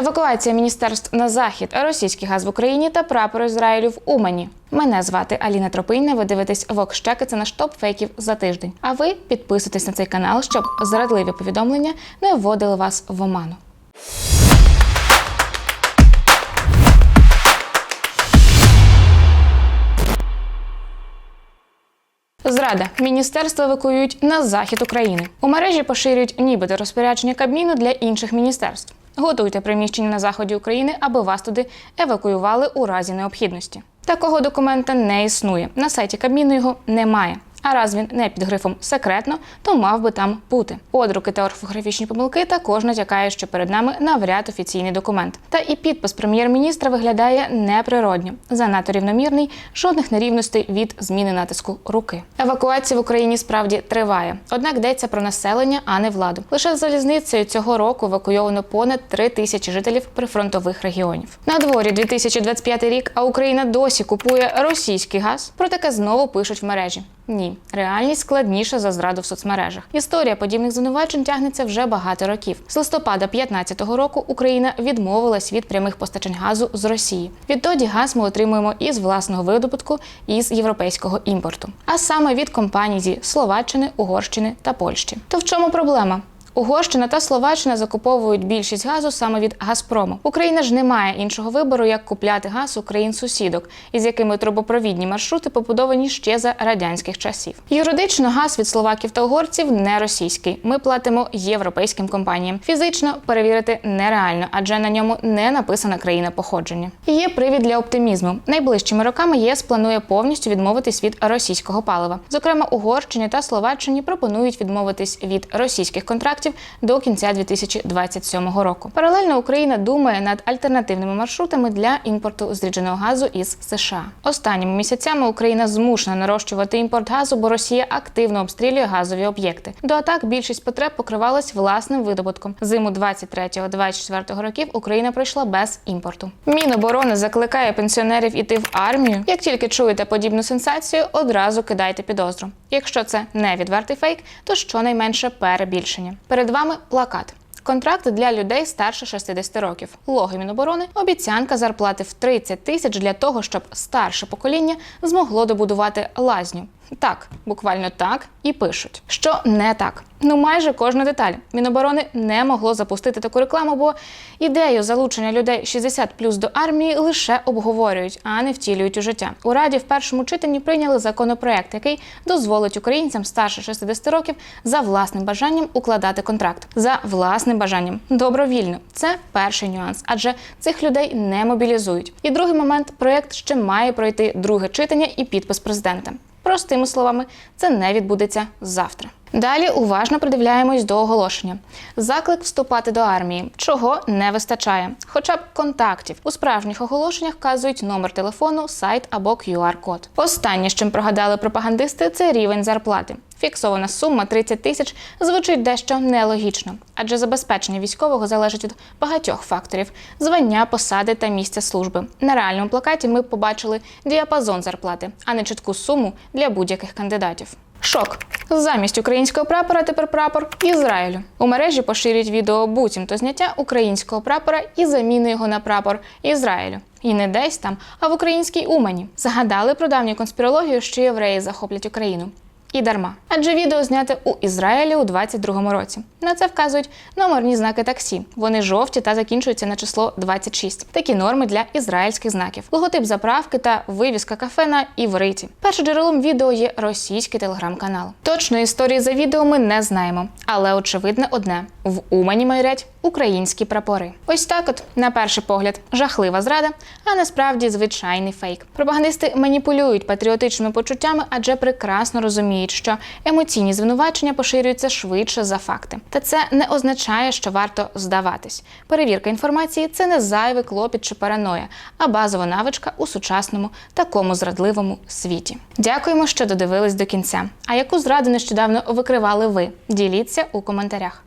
Евакуація міністерств на захід, російський газ в Україні та прапор Ізраїлю в Умані. Мене звати Аліна Тропинна. Ви дивитесь Вок Щеки. Це наш топ фейків за тиждень. А ви підписуйтесь на цей канал, щоб зрадливі повідомлення не вводили вас в оману. Зрада міністерства евакуюють на захід України. У мережі поширюють нібито розпорядження Кабміну для інших міністерств. Готуйте приміщення на заході України, аби вас туди евакуювали у разі необхідності. Такого документа не існує. На сайті Кабміну його немає. А раз він не під грифом секретно, то мав би там бути. Одруки та орфографічні помилки також натякають, що перед нами навряд офіційний документ. Та і підпис прем'єр-міністра виглядає неприродньо, занадто рівномірний, жодних нерівностей від зміни натиску руки. Евакуація в Україні справді триває. Однак йдеться про населення, а не владу. Лише з залізницею цього року евакуйовано понад 3 тисячі жителів прифронтових регіонів. На дворі 2025 рік, а Україна досі купує російський газ. Про таке знову пишуть в мережі. Ні, реальність складніша за зраду в соцмережах. Історія подібних звинувачень тягнеться вже багато років. З листопада 2015 року Україна відмовилась від прямих постачань газу з Росії. Відтоді газ ми отримуємо із власного видобутку і з європейського імпорту, а саме від компаній зі Словаччини, Угорщини та Польщі. То в чому проблема? Угорщина та Словаччина закуповують більшість газу саме від Газпрому. Україна ж не має іншого вибору, як купляти газ у країн-сусідок, із якими трубопровідні маршрути побудовані ще за радянських часів. Юридично газ від словаків та угорців не російський. Ми платимо європейським компаніям. Фізично перевірити нереально, адже на ньому не написана країна походження. Є привід для оптимізму. Найближчими роками єС планує повністю відмовитись від російського палива. Зокрема, Угорщині та Словаччині пропонують відмовитись від російських контрактів до кінця 2027 року. Паралельно Україна думає над альтернативними маршрутами для імпорту зрідженого газу із США. Останніми місяцями Україна змушена нарощувати імпорт газу, бо Росія активно обстрілює газові об'єкти. До атак більшість потреб покривалась власним видобутком. Зиму 23-24 років Україна пройшла без імпорту. Міноборони закликає пенсіонерів іти в армію. Як тільки чуєте подібну сенсацію, одразу кидайте підозру. Якщо це не відвертий фейк, то щонайменше перебільшення. Перед вами плакат. Контракт для людей старше 60 років. Логи Міноборони обіцянка зарплати в 30 тисяч для того, щоб старше покоління змогло добудувати лазню. Так, буквально так і пишуть, що не так. Ну майже кожна деталь. Міноборони не могло запустити таку рекламу, бо ідею залучення людей 60 плюс до армії лише обговорюють, а не втілюють у життя. У раді в першому читанні прийняли законопроект, який дозволить українцям старше 60 років за власним бажанням укладати контракт. За власним бажанням добровільно. Це перший нюанс, адже цих людей не мобілізують. І другий момент проект ще має пройти друге читання і підпис президента. Простими словами, це не відбудеться завтра. Далі уважно придивляємось до оголошення. Заклик вступати до армії, чого не вистачає, хоча б контактів. У справжніх оголошеннях вказують номер телефону, сайт або QR-код. Останнє, з чим прогадали пропагандисти, це рівень зарплати. Фіксована сума 30 тисяч звучить дещо нелогічно, адже забезпечення військового залежить від багатьох факторів: звання, посади та місця служби. На реальному плакаті ми побачили діапазон зарплати, а не чітку суму для будь-яких кандидатів. Шок замість українського прапора тепер прапор Ізраїлю. У мережі поширюють відео буцімто зняття українського прапора і заміни його на прапор Ізраїлю. І не десь там, а в українській Умані. Згадали про давню конспірологію, що євреї захоплять Україну. І дарма. Адже відео зняте у Ізраїлі у 22-му році. На це вказують номерні знаки таксі. Вони жовті та закінчуються на число 26. Такі норми для ізраїльських знаків. Логотип заправки та вивіска кафе на івриті. Першим джерелом відео є російський телеграм-канал. Точної історії за відео ми не знаємо, але очевидне одне: в Умані майорять українські прапори. Ось так, от на перший погляд, жахлива зрада, а насправді звичайний фейк. Пропагандисти маніпулюють патріотичними почуттями, адже прекрасно розуміють, що емоційні звинувачення поширюються швидше за факти. Та це не означає, що варто здаватись. Перевірка інформації це не зайвий клопіт чи параноя, а базова навичка у сучасному такому зрадливому світі. Дякуємо, що додивились до кінця. А яку зраду нещодавно викривали ви? Діліться у коментарях.